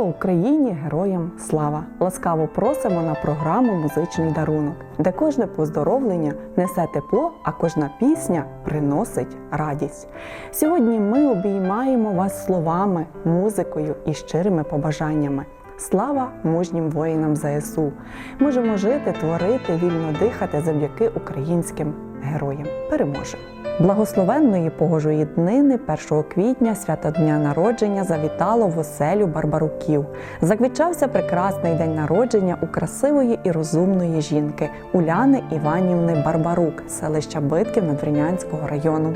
Слава Україні! Героям слава! Ласкаво просимо на програму Музичний дарунок, де кожне поздоровлення несе тепло, а кожна пісня приносить радість. Сьогодні ми обіймаємо вас словами, музикою і щирими побажаннями. Слава мужнім воїнам ЗСУ! Можемо жити, творити, вільно дихати завдяки українським героям. переможе. Благословенної погожої днини 1 квітня, свято дня народження, завітало в оселю Барбаруків. Заквічався прекрасний день народження у красивої і розумної жінки Уляни Іванівни Барбарук, селища Битків Надвірнянського району.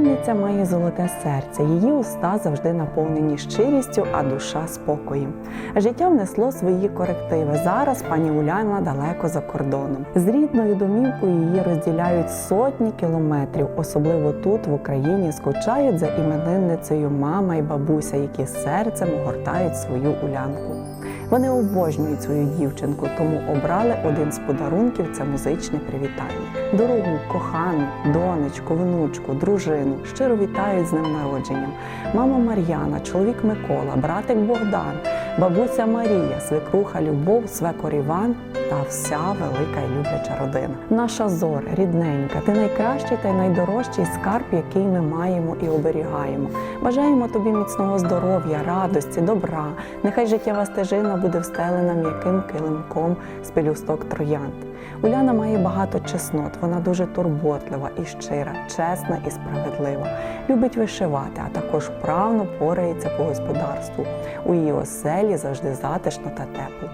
Іменинниця має золоте серце, її уста завжди наповнені щирістю, а душа спокоєм. Життя внесло свої корективи. Зараз пані Уляна далеко за кордоном. З рідною домівкою її розділяють сотні кілометрів. Особливо тут, в Україні, скучають за іменинницею мама і бабуся, які серцем огортають свою улянку. Вони обожнюють свою дівчинку, тому обрали один з подарунків це музичне привітання. Дорогу, кохану, донечку, внучку, дружину щиро вітають з ним народженням. Мама Мар'яна, чоловік Микола, братик Богдан, бабуся Марія, свекруха Любов, свекор Іван та вся велика і любляча родина. Наша зоря, рідненька, ти найкращий та й найдорожчий скарб, який ми маємо і оберігаємо. Бажаємо тобі міцного здоров'я, радості, добра. Нехай життєва стежина буде встелена м'яким килимком з пелюсток троянд. Уляна має багато чеснот, вона дуже турботлива і щира, чесна і справедлива. Любить вишивати, а також вправно порається по господарству. У її оселі завжди затишно та тепло.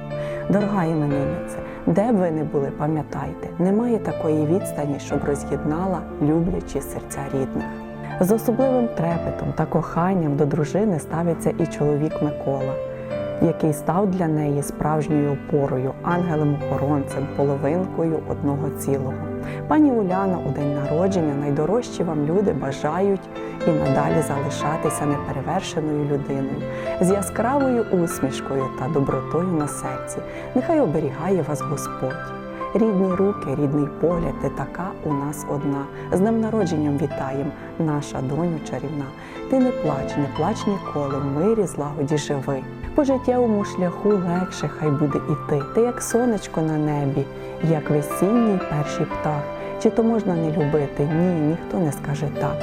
Дорога імениннице, де б ви не були, пам'ятайте, немає такої відстані, щоб роз'єднала люблячі серця рідних. З особливим трепетом та коханням до дружини ставиться і чоловік Микола, який став для неї справжньою опорою, ангелем-охоронцем, половинкою одного цілого. Пані Уляна у день народження найдорожчі вам люди бажають і надалі залишатися неперевершеною людиною, з яскравою усмішкою та добротою на серці. Нехай оберігає вас Господь. Рідні руки, рідний погляд, ти така у нас одна. З днем народженням вітаєм, наша доню чарівна. Ти не плач, не плач ніколи, в мирі, злагоді живи. По життєвому шляху легше хай буде іти. Ти як сонечко на небі, як весінній перший птах. Чи то можна не любити? Ні, ніхто не скаже так.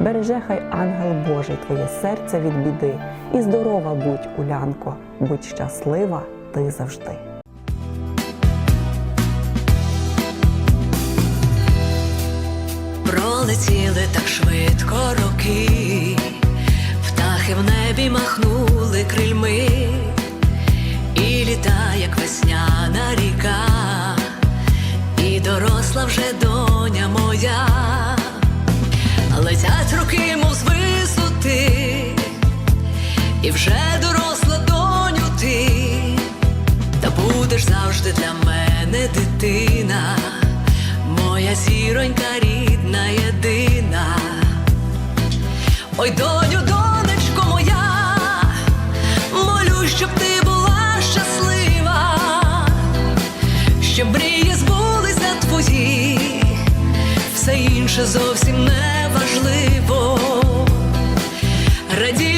Береже хай ангел Божий твоє серце від біди. І здорова будь, Улянко, будь щаслива ти завжди. Пролетіли так швидко роки, птахи в небі махнули крильми, і літа, як весняна ріка, і доросла вже доня моя, летять роки, мов з висоти, і вже доросла доню ти, та будеш завжди для мене дитина, моя зіронька рідна єдина. Ой, доню, інше зовсім не важливо. Радію,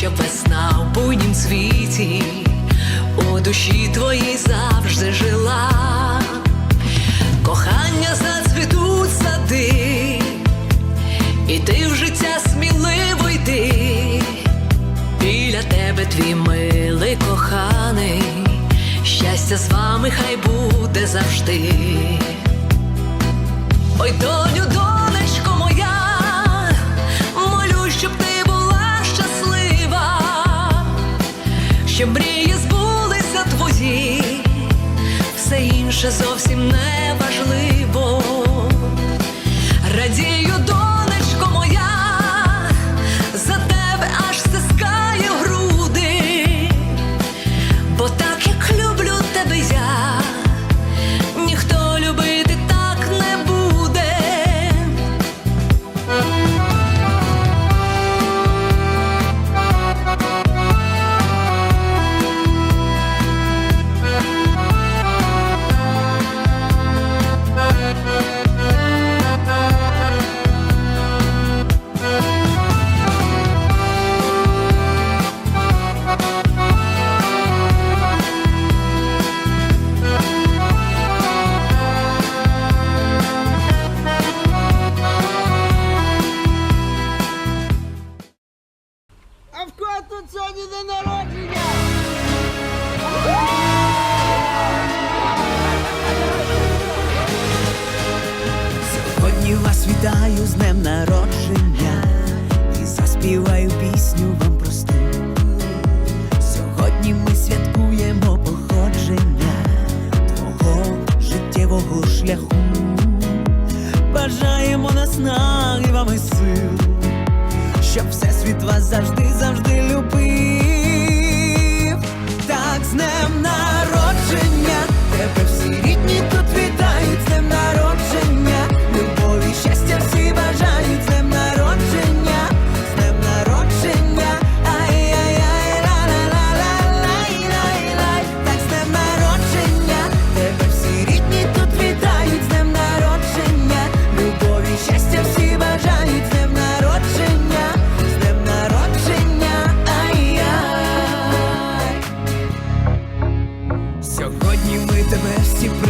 Щоб весна в буднім світі у душі твоїй завжди жила. Кохання зацвітуть сади, і ти в життя сміливо йди. Біля тебе твій милий коханий, щастя з вами хай буде завжди. Ой, доню, донечко щоб мрії збулися твої, все інше зовсім не важливо. Щоб всесвіт вас завжди, завжди ми